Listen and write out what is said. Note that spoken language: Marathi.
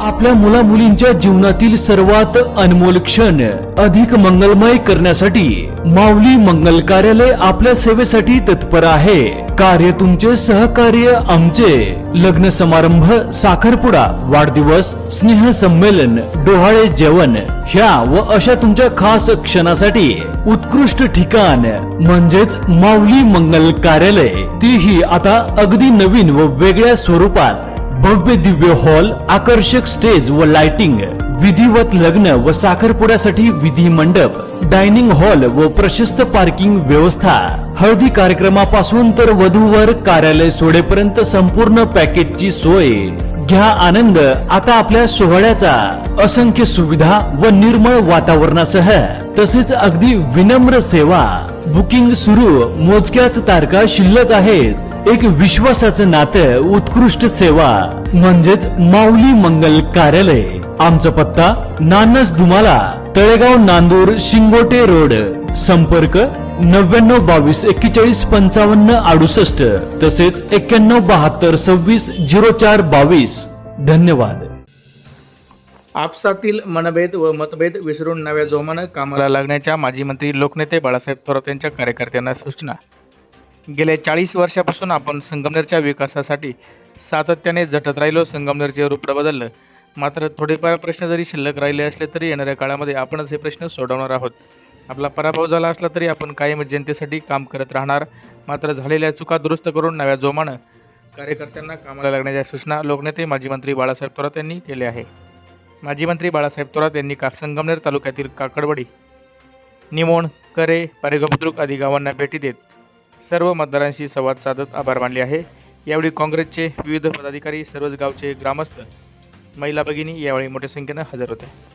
आपल्या मुला मुलींच्या जीवनातील सर्वात अनमोल क्षण अधिक मंगलमय करण्यासाठी माऊली मंगल कार्यालय आपल्या सेवेसाठी तत्पर आहे. कार्य तुमचे सहकार्य आमचे. लग्न समारंभ साखरपुडा वाढदिवस स्नेह संमेलन डोहाळे जेवण ह्या व अशा तुमच्या खास क्षणासाठी उत्कृष्ट ठिकाण म्हणजेच माऊली मंगल कार्यालय तीही आता अगदी नवीन व वेगळ्या स्वरूपात भव्य दिव्य हॉल आकर्षक स्टेज व लाइटिंग विधिवत लग्न व साखरपुड्यासाठी विधी मंडप डायनिंग हॉल व प्रशस्त पार्किंग व्यवस्था. हळदी कार्यक्रमापासून तर वधूवर कार्यालय सोडेपर्यंत संपूर्ण पॅकेजची सोय. घ्या आनंद आता आपल्या सोहळ्याचा. असंख्य सुविधा व निर्मळ वातावरणासह तसेच अगदी विनम्र सेवा. बुकिंग सुरू मोजक्याच तारखा शिल्लक आहेत. एक विश्वासाचं नातं उत्कृष्ट सेवा. म्हणजेच माऊली मंगल कार्यालय. आमचा पत्ता नानस दुमाला तळेगाव नांदूर शिंगोटे रोड. संपर्क नव्याण्णव बावीस एक्केचाळीस पंचावन्न अडुसष्ट तसेच एक्क्याण्णव बहात्तर सव्वीस झिरो चार बावीस. धन्यवाद. आपसातील मनभेद व मतभेद विसरून नव्या जोमानं कामाला लागण्याच्या माजी मंत्री लोकनेते बाळासाहेब थोरात यांच्या कार्यकर्त्यांना सूचना. गेल्या चाळीस वर्षापासून आपण संगमनेरच्या विकासासाठी सातत्याने झटत राहिलो संगमनेरचे रूप बदललं. मात्र थोडेफार प्रश्न जरी शिल्लक राहिले असले तरी येणाऱ्या काळामध्ये आपणच हे प्रश्न सोडवणार आहोत. आपला पराभव झाला असला तरी आपण कायम जनतेसाठी काम करत राहणार. मात्र झालेल्या चुका दुरुस्त करून नव्या जोमानं कार्यकर्त्यांना कामाला लागण्याच्या सूचना लोकनेते माजी मंत्री बाळासाहेब थोरात यांनी केल्या आहे. माजी मंत्री बाळासाहेब थोरात यांनी का संगमनेर तालुक्यातील काकडवडी निमोण करे पारेगाव बुद्रुक आदी गावांना भेटी देत सर्व मतदारांशी संवाद साधत आभार मानले आहे. यावेळी काँग्रेसचे विविध पदाधिकारी सर्वच गावचे ग्रामस्थ महिला भगिनी यावेळी मोठ्या संख्येनं हजर होते.